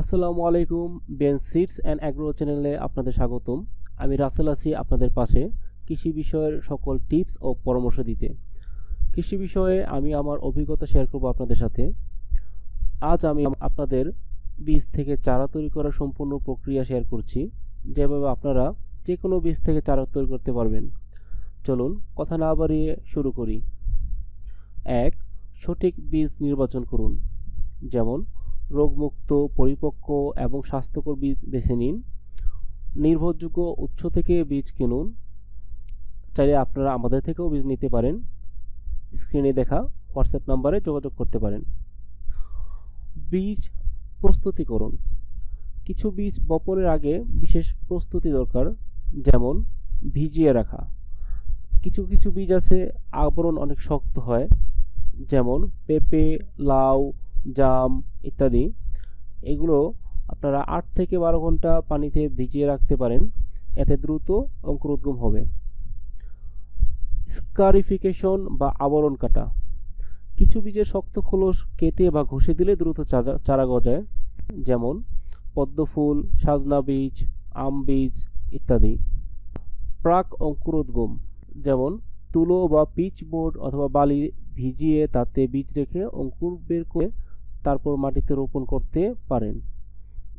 আসসালামু আলাইকুম Ben seeds and agro চ্যানেলে আপনাদের স্বাগতম। আমি রাসেল আছি আপনাদের পাশে কৃষি বিষয়ের সকল টিপস ও পরামর্শ দিতে। কৃষি বিষয়ে আমি আমার অভিজ্ঞতা শেয়ার করব আপনাদের সাথে। আজ আমি আপনাদের বীজ থেকে চারা তৈরি করার সম্পূর্ণ প্রক্রিয়া শেয়ার করছি। যেভাবে আপনারা যে কোনো বীজ থেকে চারা তৈরি করতে পারবেন। চলুন কথা না বাড়িয়ে শুরু করি। এক, সঠিক বীজ নির্বাচন করুন। যেমন রোগমুক্ত, পরিপক্ক এবং স্বাস্থ্যকর বীজ বেছে নিন। নির্ভরযোগ্য উৎস থেকে বীজ কিনুন। চাইলে আপনারা আমাদের থেকেও বীজ নিতে পারেন। স্ক্রিনে দেখা হোয়াটসঅ্যাপ নাম্বারে যোগাযোগ করতে পারেন। বীজ প্রস্তুতি করুন। কিছু বীজ বপনের আগে বিশেষ প্রস্তুতি দরকার, যেমন ভিজিয়ে রাখা। কিছু কিছু বীজ আছে, আবরণ অনেক শক্ত হয়, যেমন পেঁপে, লাউ, জাম ইত্যাদি, এগুলো আপনারা আট থেকে বারো ঘণ্টা পানিতে ভিজিয়ে রাখতে পারেন। এতে দ্রুত অঙ্কুরোদ্গম হবে। স্কারিফিকেশন বা আবরণ কাটা। কিছু বীজের শক্ত খোলস কেটে বা ঘষে দিলে দ্রুত চারা গজায়। যেমন পদ্মফুল, সাজনা বীজ, আম বীজ ইত্যাদি। প্রাক অঙ্কুরোদ্গম যেমন তুলো বা পিচ বোর্ড অথবা বালি ভিজিয়ে তাতে বীজ রেখে অঙ্কুর বের করে তারপর মাটিতে রোপণ করতে পারেন।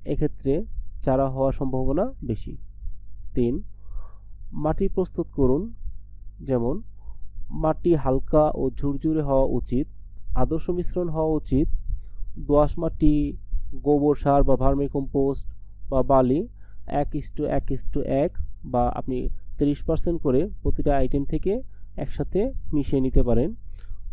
এক্ষেত্রে চারা হওয়ার সম্ভাবনা বেশি। তিন, মাটি প্রস্তুত করুন। যেমন, মাটি হালকা ও ঝুরঝুরে হওয়া উচিত, আদর্শ মিশ্রণ হওয়া উচিত, দোআঁশ মাটি, গোবর সার বা ভার্মিকম্পোস্ট বা বালি এক ইস্টু এক ইস্টু এক বা আপনি তিরিশ পার্সেন্ট করে প্রতিটা আইটেম থেকে একসাথে মিশিয়ে নিতে পারেন।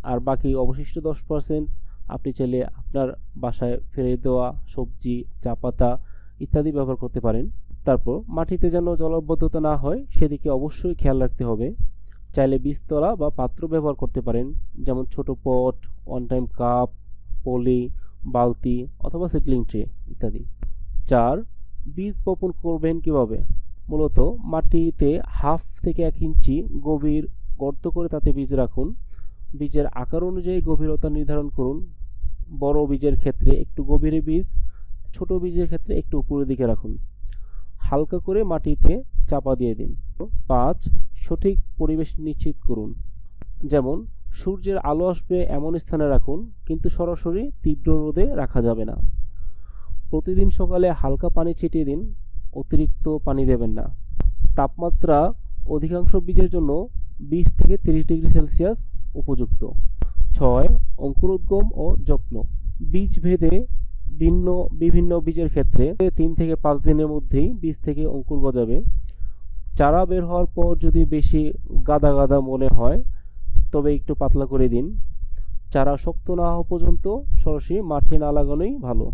আর বাকি অবশিষ্ট দশ পার্সেন্ট আপনি চাইলে আপনার বাসায় ফেলে দেওয়া সবজি, চা পাতা ইত্যাদি ব্যবহার করতে পারেন। তারপর মাটিতে যেন জলবদ্ধতা না হয়, সেদিকে অবশ্যই খেয়াল রাখতে হবে। চাইলে বীজতলা বা পাত্র ব্যবহার করতে পারেন, যেমন ছোট pot one time cup poly, বালতি অথবা সিডলিং ট্রে ইত্যাদি। চার, বীজ বপন করবেন কীভাবে? মূলত মাটিতে হাফ থেকে এক ইঞ্চি গভীর গর্ত করে তাতে বীজ রাখুন। বীজের আকার অনুযায়ী গভীরতা নির্ধারণ করুন। বড় বীজের ক্ষেত্রে একটু গভীরে বীজ, ছোট বীজের ক্ষেত্রে একটু উপরের দিকে রাখুন। হালকা করে মাটিতে চাপা দিয়ে দিন। পাঁচ, সঠিক পরিবেশ নিশ্চিত করুন। যেমন, সূর্যের আলো আসবে এমন স্থানে রাখুন, কিন্তু সরাসরি তীব্র রোদে রাখা যাবে না। প্রতিদিন সকালে হালকা পানি ছিটিয়ে দিন, অতিরিক্ত পানি দেবেন না। তাপমাত্রা অধিকাংশ বীজের জন্য বিশ থেকে তিরিশ ডিগ্রি সেলসিয়াস উপযুক্ত। ছয়, অঙ্কুরোদ্গম ও যত্ন। বীজ ভেদে ভিন্ন, বিভিন্ন বীজের ক্ষেত্রে তিন থেকে পাঁচ দিনের মধ্যেই বীজ থেকে অঙ্কুর গজাবে। চারা বের হওয়ার পর যদি বেশি গাদা গাদা মনে হয়, তবে একটু পাতলা করে দিন। চারা শক্ত না হওয়া পর্যন্ত সরাসরি মাঠে না লাগানোই ভালো।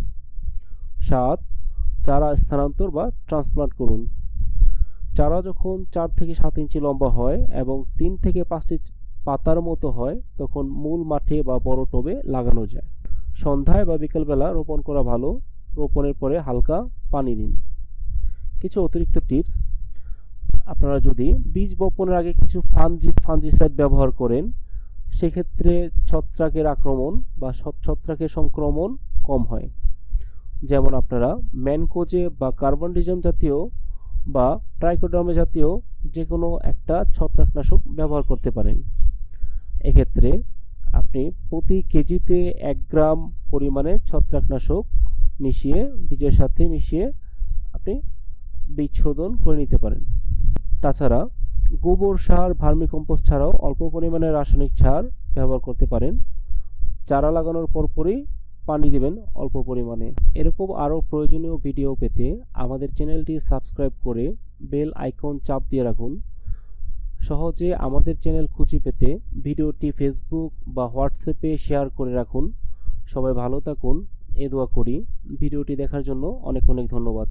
সাত, চারা স্থানান্তর বা ট্রান্সপ্লান্ট করুন। চারা যখন চার থেকে সাত ইঞ্চি লম্বা হয় এবং তিন থেকে পাঁচটি পাতার মতো হয়, তখন মূল মাঠে বা বড় টবে লাগানো যায়। সন্ধ্যায় বা বিকেলবেলা রোপণ করা ভালো, রোপণের পরে হালকা পানি দিন। কিছু অতিরিক্ত টিপস। আপনারা যদি বীজ বপনের আগে কিছু ফানজি, ফানজিসাইড ব্যবহার করেন, সেক্ষেত্রে ছত্রাকের আক্রমণ বা ছত্রাকের সংক্রমণ কম হয়। যেমন আপনারা ম্যানকোজে বা কার্বনডিজম জাতীয় বা ট্রাইকোডার্মে জাতীয় যে কোনো একটা ছত্রাকনাশক ব্যবহার করতে পারেন। এক্ষেত্রে আপনি প্রতি কেজিতে এক গ্রাম পরিমাণে ছত্রাকনাশক মিশিয়ে, বীজের সাথে মিশিয়ে আপনি বীজ শোধন করে নিতে পারেন। তাছাড়া গোবর সার, ভার্মিকম্পোস্ট ছাড়াও অল্প পরিমাণে রাসায়নিক সার ব্যবহার করতে পারেন। চারা লাগানোর পরপরই পানি দেবেন অল্প পরিমাণে। এরকম আরও প্রয়োজনীয় ভিডিও পেতে আমাদের চ্যানেলটি সাবস্ক্রাইব করে বেল আইকন চাপ দিয়ে রাখুন। সহজে আমাদের চ্যানেল খুঁজে পেতে ভিডিওটি ফেসবুক বা হোয়াটসঅ্যাপে শেয়ার করে রাখুন। সবাই ভালো থাকুন। এ দোয়া করি। ভিডিওটি দেখার জন্য অনেক অনেক ধন্যবাদ।